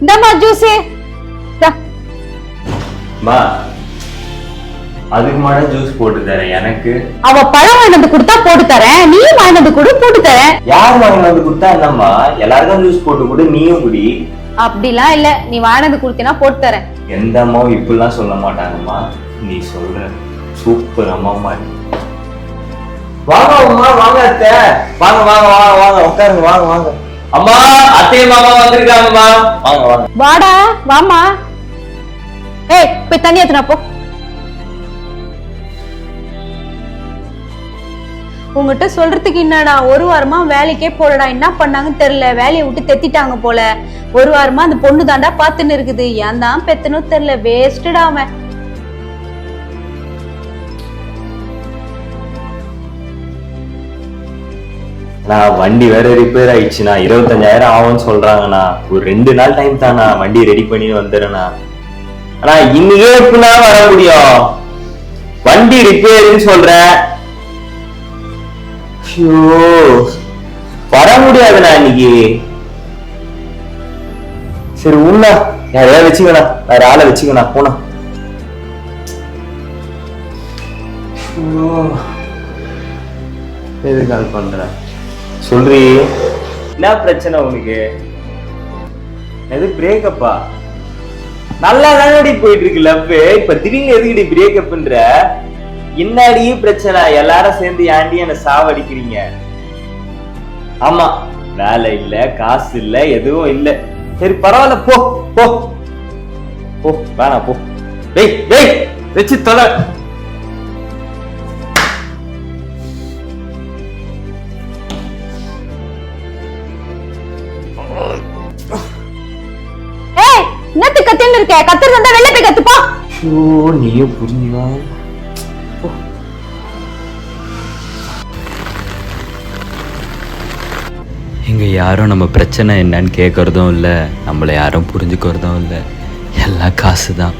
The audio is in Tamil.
இந்தாம்மா ஜூஸ் மா அதுக்கு மாட ஜூஸ் போட்டு தரேன் எனக்கு. அவ பழம் வாங்கிட்டு வந்து கொடுத்தா போட்டு தரேன் நீ வாங்கிட்டு வந்து கொடு போட்டு தரேன். யார் வாங்கி வந்து கொடுத்தா என்னம்மா? எல்லாருக்கும் ஜூஸ் போட்டு கொடு நீயும் குடி. அப்படிலாம் இல்ல. நீ வாங்கிட்டு வந்து கொடுத்தீனா போட்டு தரேன். எந்த அம்மாவும் இப்படிலாம் சொல்ல மாட்டாங்கம்மா. நீ சொல்ற சூப்பர் அம்மாம்மா நீ. வாங்க அம்மா வாங்க அத்தை. வாங்க வாங்க வாங்க வாங்க உட்காருங்க வாங்க வாங்க. அம்மா அத்தை மாமா வந்திருக்காங்கம்மா. வாங்க வாங்க. வாடா வாமா ஏய் போய் தண்ணி ஏத்துனா போ. உங்ககிட்ட சொல்றதுக்கு என்னடா ஒரு வாரமா வேலைக்கே போலடா. என்ன பண்ணாங்கன்னு தெரியல. வேலையை விட்டு தெத்திட்டாங்க போல. ஒரு வாரமா அந்த பொண்ணு தாண்டா பாத்துன்னு இருக்குது. ஏன் தான் பெத்தனும் தெரியல. வேஸ்டடா அவன். நான் வண்டி வேற ரிப்பேர் ஆயிடுச்சுண்ணா. இருபத்தஞ்சாயிரம் ஆகும்னு சொல்றாங்கண்ணா. ஒரு ரெண்டு நாள் டைம் தானா வண்டி ரெடி பண்ணி வந்துடுறேண்ணா. ஆனா இன்னைக்கே எப்படிண்ணா வர முடியும்? வண்டி ரிப்பேர்னு சொல்றேன். வர முடியாதுண்ணா இன்னைக்கு. சரி உள்ள யாரையா வச்சுக்கணா வேற ஆளை வச்சுக்கணா போனா எது கால் பண்ற? சொல்றி? என்ன பிரச்சனை உனக்கு? எது பிரேக்கப்பா நல்லா தானடி போயிட்டு இருக்கு லவ் இப்ப திடீர்னு எதுக்குடி பிரேக்கப்ன்ற என்னடி பிரச்சனை? எல்லாரும் சேர்ந்து ஏன்டி என்ன சாவடிக்கிறீங்க? ஆமா வேலை இல்ல காசு இல்ல எதுவும் இல்ல. சரி பரவாயில்ல போ போ. போ வேணாம் போ. டேய் டேய் வச்சு தொலை. கத்தின்னு இருக்க. கத்துறது இருந்தா வெளில போய் கத்துப்பா. ஐயோ நீயே புரிஞ்சுவா இங்கே யாரும் நம்ம பிரச்சனை என்னன்னு கேட்குறதும் இல்லை நம்மளை யாரும் புரிஞ்சுக்கிறதும் இல்லை. எல்லாம் காசு தான்